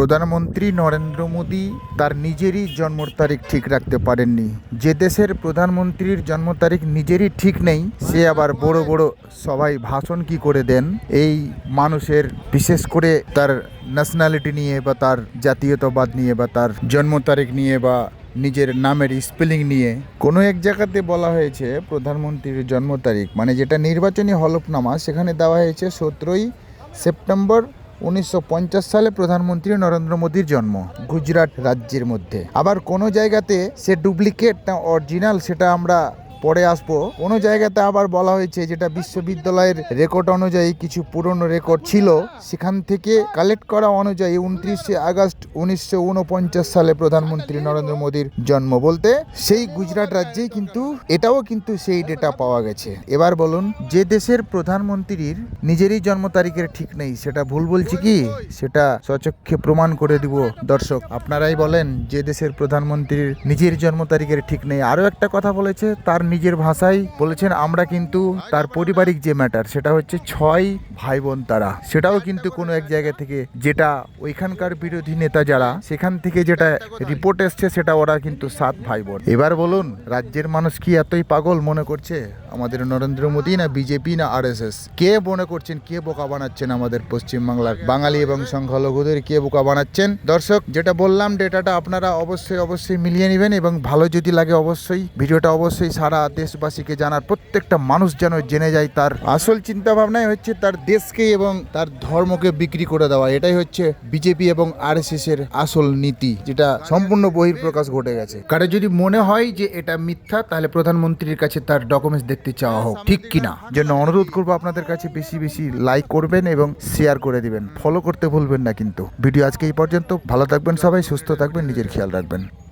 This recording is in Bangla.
প্রধানমন্ত্রী নরেন্দ্র মোদী তার নিজেরই জন্ম তারিখ ঠিক রাখতে পারেননি। যে দেশের প্রধানমন্ত্রীর জন্ম তারিখ নিজেরই ঠিক নেই, সে আবার বড় বড় সবাই ভাষণ কি করে দেন? এই মানুষের বিশেষ করে তার ন্যাশনালিটি নিয়ে বা তার জাতীয়তাবাদ নিয়ে বা তার জন্ম তারিখ নিয়ে বা নিজের নামের স্পেলিং নিয়ে কোনো এক জায়গাতে বলা হয়েছে প্রধানমন্ত্রীর জন্ম তারিখ। মানে যেটা নির্বাচনী হলফনামা, সেখানে দেওয়া হয়েছে সতেরোই সেপ্টেম্বর উনিশশো পঞ্চাশ সালে প্রধানমন্ত্রী নরেন্দ্র মোদীর জন্ম, গুজরাট রাজ্যের মধ্যে। আবার কোনো জায়গাতে সে ডুপ্লিকেট না অরিজিনাল সেটা আমরা পরে আসব। কোনো জায়গাতে আবার বলা হয়েছে যেটা বিশ্ববিদ্যালয়ের রেকর্ড অনুযায়ী কিছু পুরনো রেকর্ড ছিল, সেখান থেকে কালেক্ট করা অনুযায়ী উনত্রিশে আগস্ট উনিশশো উনপঞ্চাশ সালে প্রধানমন্ত্রী নরেন্দ্র মোদীর জন্ম বলতে সেই গুজরাট রাজ্যেই কিন্তু, এটাও কিন্তু সেই ডেটা পাওয়া গেছে। এবার বলুন, যে দেশের প্রধানমন্ত্রীর নিজেরই জন্ম তারিখের ঠিক নেই, সেটা ভুল বলছি কি? সেটা সচক্ষে প্রমাণ করে দিব। দর্শক, আপনারাই বলেন, যে দেশের প্রধানমন্ত্রীর নিজের জন্ম তারিখের ঠিক নেই। আরও একটা কথা বলেছে, তার নিজের ভাষায় বলেছেন, আমরা কিন্তু তার পারিবারিক যে ম্যাটার সেটা হচ্ছে ছয় ভাই বোন তারা। সেটাও কিন্তু কোনো এক জায়গা থেকে যেটা ওইখানকার বিরোধী নেতা যারা, সেখান থেকে যেটা রিপোর্ট এসছে, সেটা ওরা কিন্তু সাত ভাই বোন এবার বলুন, রাজ্যের মানুষ কি এতই পাগল মনে করছে? আমাদের নরেন্দ্র মোদী না বিজেপি না আরএসএস? কে মনে করছেন, কে বোকা বানাচ্ছেন আমাদের পশ্চিমবাংলার বাঙালি এবং সংখ্যালঘুদের? কে বোকা বানাচ্ছেন? দর্শক, যেটা বললাম ডেটাটা আপনারা অবশ্যই অবশ্যই মিলিয়ে নেবেন এবং ভালো যদি লাগে অবশ্যই, ভিডিওটা অবশ্যই সারা দেশবাসীকে জানার প্রত্যেকটা মানুষ যেন জেনে যায় তার আসল চিন্তা ভাবনাই হচ্ছে তার দেশকে এবং তার ধর্মকে বিক্রি করে দেওয়া। এটাই হচ্ছে বিজেপি এবং আরএসএস এর আসল নীতি, যেটা সম্পূর্ণ বহির্প্রকাশ ঘটে গেছে। কারও যদি মনে হয় যে এটা মিথ্যা, তাহলে প্রধানমন্ত্রীর কাছে তার ডকুমেন্টস দেখতে চাওয়া হোক। ঠিক কিনা? জন্য অনুরোধ করব আপনাদের কাছে বেশি বেশি লাইক করবেন এবং শেয়ার করে দিবেন। ফলো করতে ভুলবেন না কিন্তু। ভিডিও আজকে এই পর্যন্ত। ভালো থাকবেন সবাই, সুস্থ থাকবেন, নিজের খেয়াল রাখবেন।